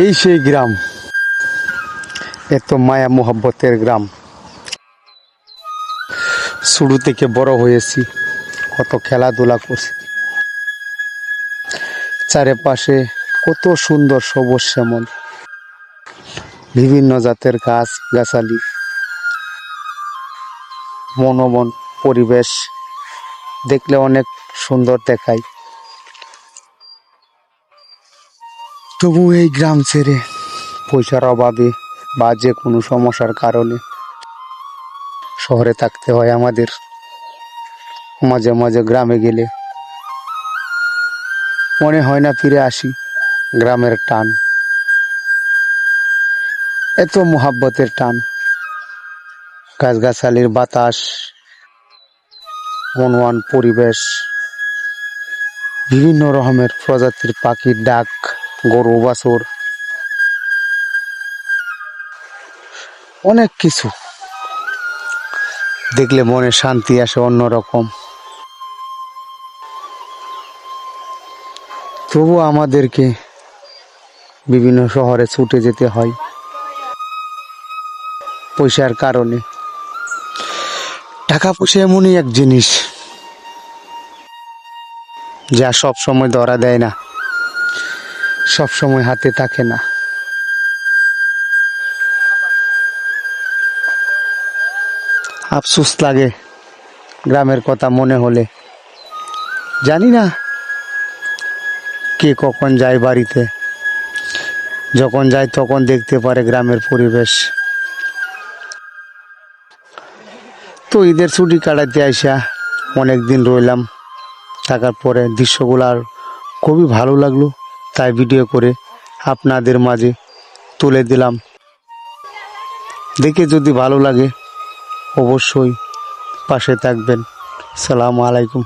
এই সেই গ্রাম। এত মায়া মোহব্বতের গ্রাম। শুরু থেকে বড় হয়েছি, কত খেলাধুলা করছি। চারিপাশে কত সুন্দর সবুজ শ্যামল। বিভিন্ন জাতের গাছ, গাছালি। মনোমন পরিবেশ দেখলে অনেক সুন্দর দেখায়। তবু এই গ্রাম ছেড়ে পয়সার অভাবে বা যে কোনো সমস্যার কারণে শহরে থাকতে হয় আমাদের। মাঝে মাঝে গ্রামে গেলে মনে হয় না ফিরে আসি গ্রামের টান। এত মোহাব্বতের টান। গাছগাছালির বাতাস মনোয়ান পরিবেশ, বিভিন্ন রকমের প্রজাতির পাখির ডাক। গরু, বাছুর, অনেক কিছু। দেখলে মনে শান্তি আসে অন্যরকম। তবু আমাদেরকে বিভিন্ন শহরে ছুটে যেতে হয়, পয়সার কারণে। টাকা পয়সা এমনই এক জিনিস, যা সব সময় ধরা দেয় না। সব সময় হাতে থাকে না। আফসোস লাগে গ্রামের কথা মনে হলে। জানি না কে কখন যায় বাড়িতে। যখন যায় তখন দেখতে পারে গ্রামের পরিবেশ। তো ঈদের ছুটি কাটাতে আইসা অনেক দিন রইলাম। থাকার পরে দৃশ্যগুলো আর খুবই ভালো লাগল। তাই ভিডিও করে আপনাদের মাঝে তুলে দিলাম। দেখে যদি ভালো লাগে, অবশ্যই পাশে থাকবেন। সালাম আলাইকুম।